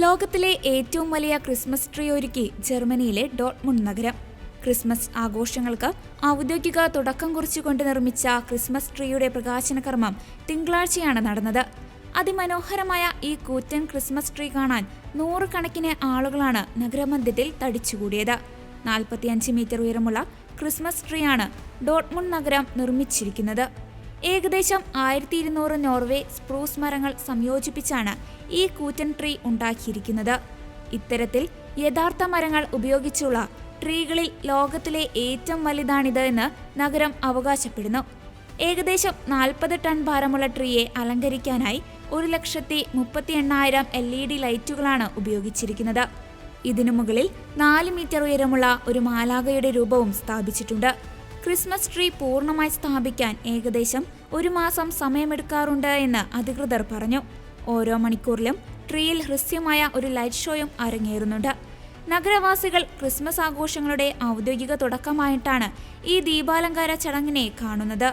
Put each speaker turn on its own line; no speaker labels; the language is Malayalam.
ലോകത്തിലെ ഏറ്റവും വലിയ ക്രിസ്മസ് ട്രീ ഒരുക്കി ജർമ്മനിയിലെ ഡോട്ട്മുണ്ട് നഗരം. ക്രിസ്മസ് ആഘോഷങ്ങൾക്ക് ഔദ്യോഗിക തുടക്കം കുറിച്ചുകൊണ്ട് നിർമ്മിച്ച ക്രിസ്മസ് ട്രീയുടെ പ്രകാശന കർമ്മം തിങ്കളാഴ്ചയാണ് നടന്നത്. അതിമനോഹരമായ ഈ കൂറ്റൻ ക്രിസ്മസ് ട്രീ കാണാൻ നൂറുകണക്കിന് ആളുകളാണ് നഗരമധ്യത്തിൽ തടിച്ചുകൂടിയത്. നാൽപ്പത്തിയഞ്ച് മീറ്റർ ഉയരമുള്ള ക്രിസ്മസ് ട്രീയാണ് ഡോട്ട്മുണ്ട് നഗരം നിർമ്മിച്ചിരിക്കുന്നത്. ഏകദേശം ആയിരത്തി ഇരുന്നൂറ് നോർവേ സ്പ്രൂസ് മരങ്ങൾ സംയോജിപ്പിച്ചാണ് ഈ കൂറ്റൻ ട്രീ ഉണ്ടാക്കിയിരിക്കുന്നത്. ഇത്തരത്തിൽ യഥാർത്ഥ മരങ്ങൾ ഉപയോഗിച്ചുള്ള ട്രീകളിൽ ലോകത്തിലെ ഏറ്റവും വലുതാണിത് എന്ന് നഗരം അവകാശപ്പെടുന്നു. ഏകദേശം നാൽപ്പത് ടൺ ഭാരമുള്ള ട്രീയെ അലങ്കരിക്കാനായി ഒരു ലക്ഷത്തി മുപ്പത്തി എണ്ണായിരം എൽ ഇ ഡി ലൈറ്റുകളാണ് ഉപയോഗിച്ചിരിക്കുന്നത്. ഇതിനു മുകളിൽ നാല് മീറ്റർ ഉയരമുള്ള ഒരു മാലാകയുടെ രൂപവും സ്ഥാപിച്ചിട്ടുണ്ട്. ക്രിസ്മസ് ട്രീ പൂർണമായി സ്ഥാപിക്കാൻ ഏകദേശം ഒരു മാസം സമയമെടുക്കാറുണ്ട് എന്ന് അധികൃതർ പറഞ്ഞു. ഓരോ മണിക്കൂറിലും ട്രീയിൽ ഹൃസ്യമായ ഒരു ലൈറ്റ് ഷോയും അരങ്ങേറുന്നുണ്ട്. നഗരവാസികൾ ക്രിസ്മസ് ആഘോഷങ്ങളുടെ ഔദ്യോഗിക തുടക്കമായിട്ടാണ് ഈ ദീപാലങ്കാര ചടങ്ങിനെ കാണുന്നത്.